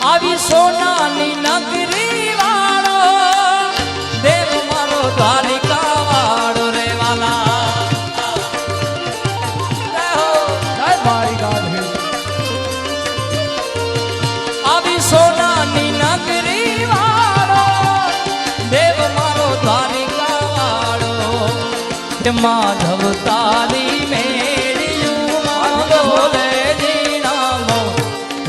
આવી સોનાની નગરી વાળો, દેવ મારો દ્વારિકા વાળો રે વાલા આવી સોનાની નગરી વાળો, દેવ મારો દ્વારિકા વાળો માધવ તારી મેળ્યું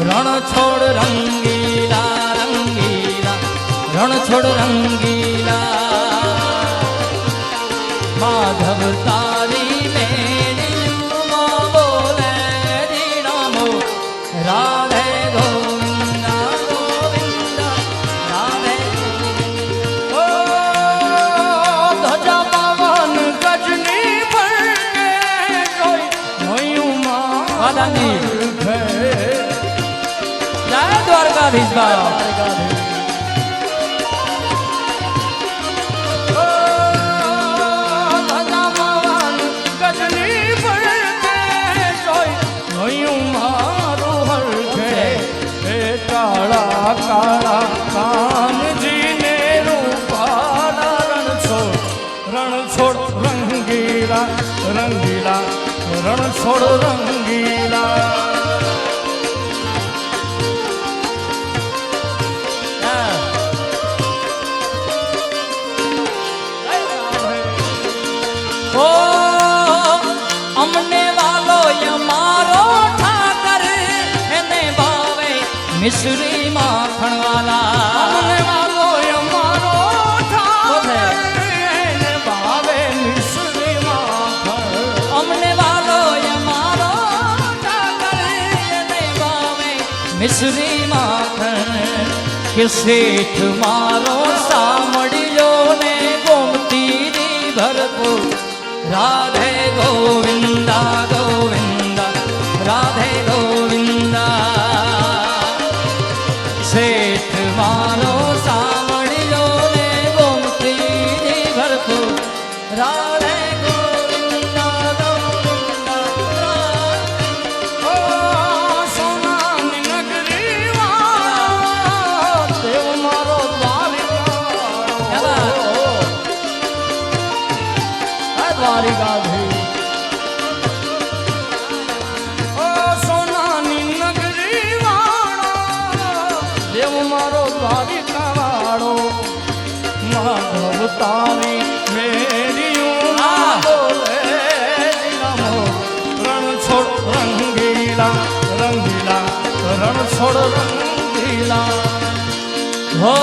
રણ છોડ રંગીલા રંગીલા રણછોડ રંગીલા. માધવ હરખે હે કાળા કાનજીને રૂપાલા રણ છોડ રણ છોડ રંગીલા રંગીલા રણ છોડ રંગીલા મિશ્રી માખણ વાલા અમને વાલો અમારો ઠાકર એને ભાવે મિશ્રી માખણ કે શેઠ મારો સામડિયો ને ગોમતી ભરપૂર. રાધે ગોવિંદા છોડ રંગીલા. હો,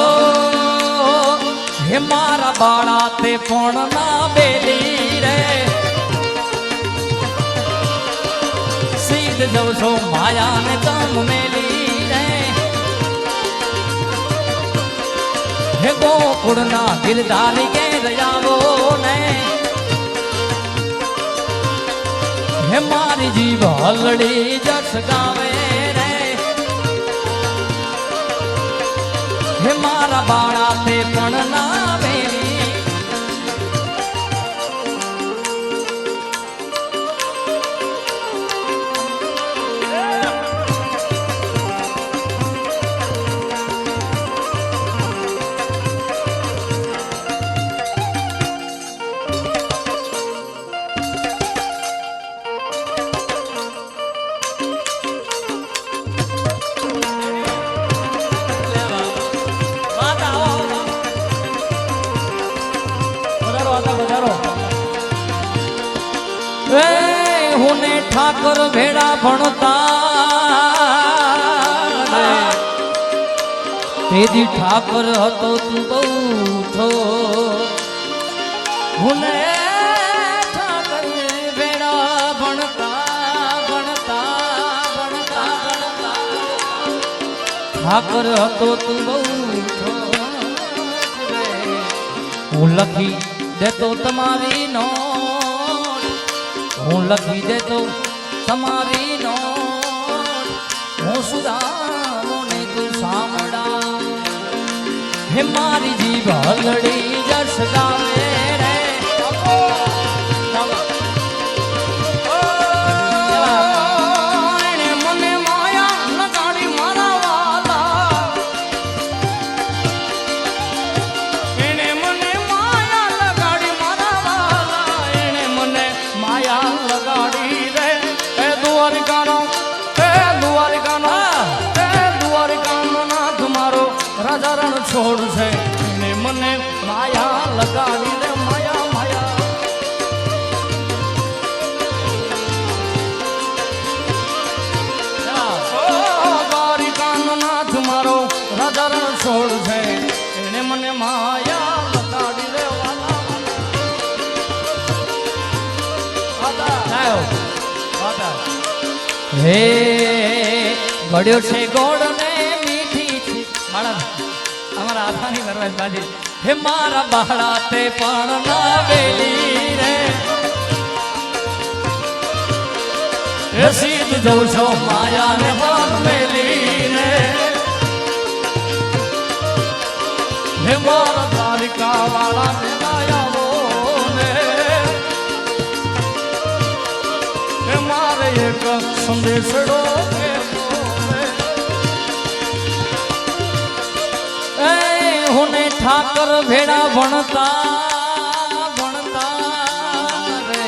હે મારા બાળા, તે પણ ના બેલી રે. સીધ જવ છો માયા ને તમ મેલી રે. હે ગોકુળ ના ગિરધારી કે દયાવો ને. હે મારી જીવ હલડી જસ ગાવે. બાળા તે પણ ના એ હુને ઠાકર ભેડા ભણતા. તેથી ઠાકર હતો તું બહુ થો હુને ને ઠાકર હતો તું બહુ હું લખી દેતો તમારી નોટ. હું લખી દેતો તમારી નો હું સુધારો ને તું સાંભળા. હે મારી જીભ હલડી જસ ગાવે હે ગળ્યો છે ગોળ ને મીઠી મારા, અમારા આથાની વરવાજ બાજી. હે, મારા બાળા તે પણ ના વેલી રે સીધ જઉં છો માયા ને બાપ મેલી રે. હે, મારા તારિકા વાળા ને સંદેશડો કહેવો ને. એ હુને ઠાકર ભેડા ભણતા ભણતા રે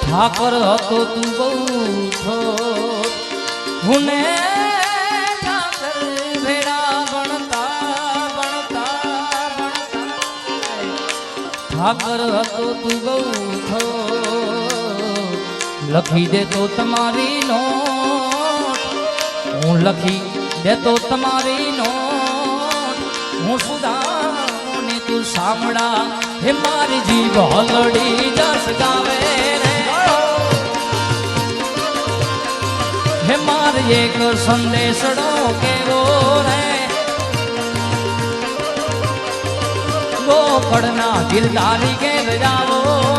ઠાકર હતો તું બહુ છો હુને ઠાકર ભેડા ભણતા ભણતા ભણતા ઠાકર હતો તું બહુ છો લખી દે તો તમારી નો હું લખી દેતો તમારી નો હું સુધાને તું સાંભળા, હે મારી જીભ હલડી જસ ગાવે હે મારે એક સંદેશડો કેવો રે. ગોકળના દિલદારી કે જાવો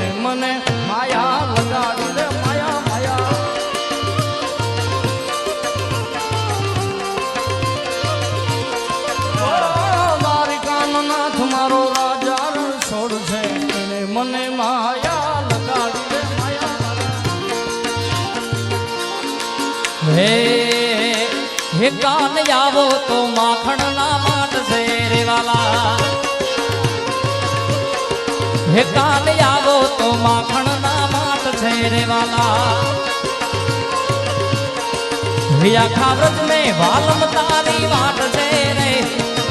મને માયા લગાડી દે માયા માયા. ઓ, દ્વારિકાનો નાથ મારો રાજા રણછોડ છે એને મને માયા લગાડી દે માયા હે હે કાન આવો તો માખણ ના માટ છે રે વાલા. હે કાન આખા વ્રજ ને વાલમ તારી વાટ છે રે.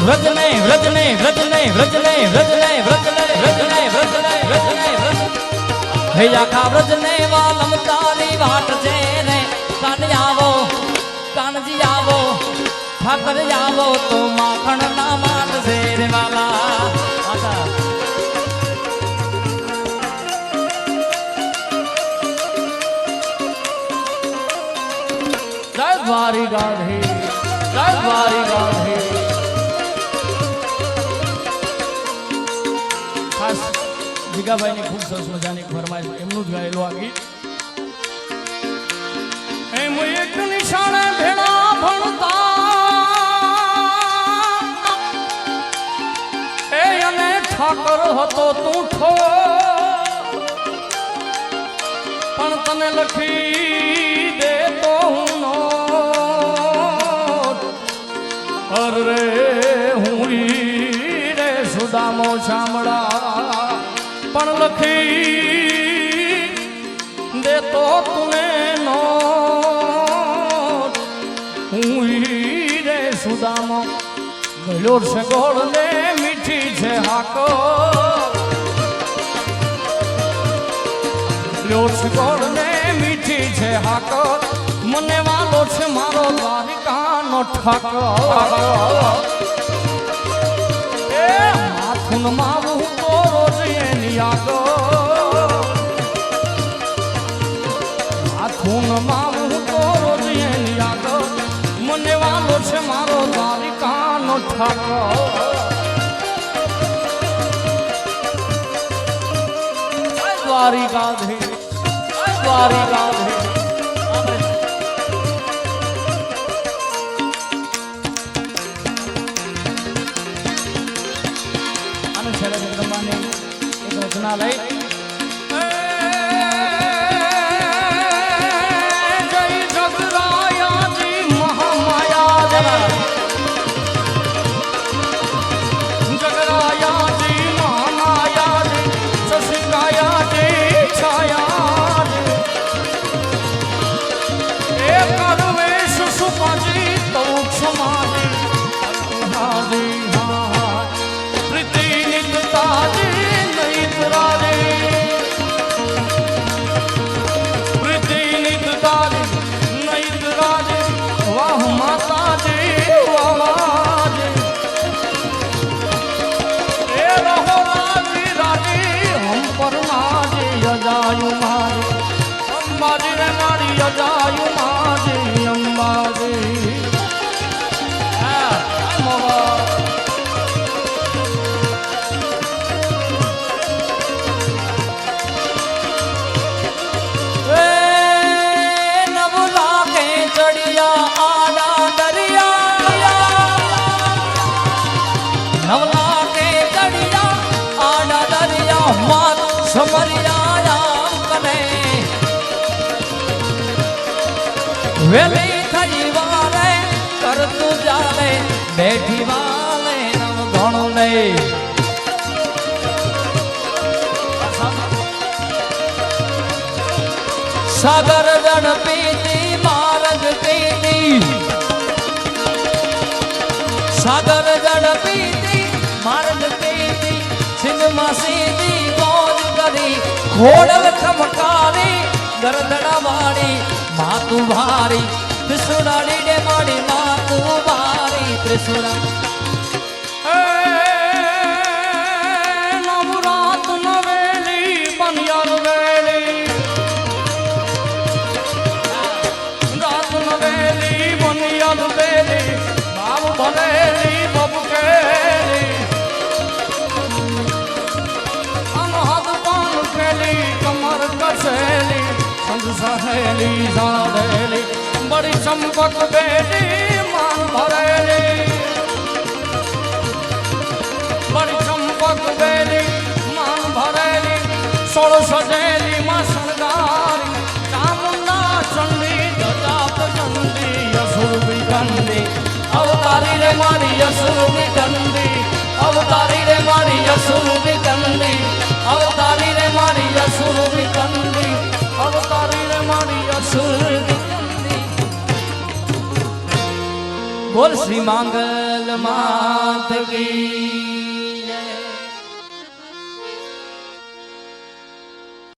વ્રજ ને વ્રજ ને વ્રજ ને વ્રજ ને વ્રજ ને વ્રજ. ને વ્રજ ને વ્રજ ને વ્રજ ને વ્રજ આખા વ્રજ ને વાલમ તારી વાટ છે રે. કાન આવો, કાનજી આવો, ઠાકર આવો તો માખણ ના જય દ્વારિકાધી જય દ્વારિકાધી ખાસ જીગાભાઈની ખૂબ સરસ મજાની ફરમાઈશ એમનું જ ગાયેલું આ ગીત. એમ એક નિશાળે ભેળા ભણતા. એ અને ઠાકર હતો તું ઠો. પણ તને લખી રે સુદામો શામળા, પણ લખી દેતો તુને નો હું રે સુદામો ગયો છે ગોળ ને મીઠી છે હાકો. બોલ્યો છે ગોળ ને મીઠી છે હાકો. મને વાલો છે મારો દ્વારિકાનો ઠાકર એ માથું માવું તો રોજ એની આગળ માથું માવું તો રોજ એની આગળ મને વાલો છે મારો દ્વારિકાનો ઠાકર જય દ્વારિકાધીશ. એક લઈ વેલી થઈ વાલે, કરતું જાલે, બેઠી વાલે, નવ ઘણું લે સાગર જણ પીતી મારગ પીતી. સાગર જણ પીતી મારગ પીતી સિંહમાં સીધી મોજ કરી ખોડલ ખમકારી ગરદડા વાળી માતું ભારી ત્રિશુડાડી ડે માડી માતુ ભારી ત્રિશુડા નવરાત સંગ સહેલી સાધેલી બડી ચંપક બેલી માન ભરેલી બડી ચંપક બેલી માન ભરેલી સોળ સજેલી માં શણગારી ચામુંડા ચંડી જતા ચંડી અસુર વિકંડી અવતારી રે મારી યસુર નિકંદી અવતારી રે મારી યસુર નિકંદી અવતારી રે મારી યસુર બોલ શ્રી માંગલ માત કી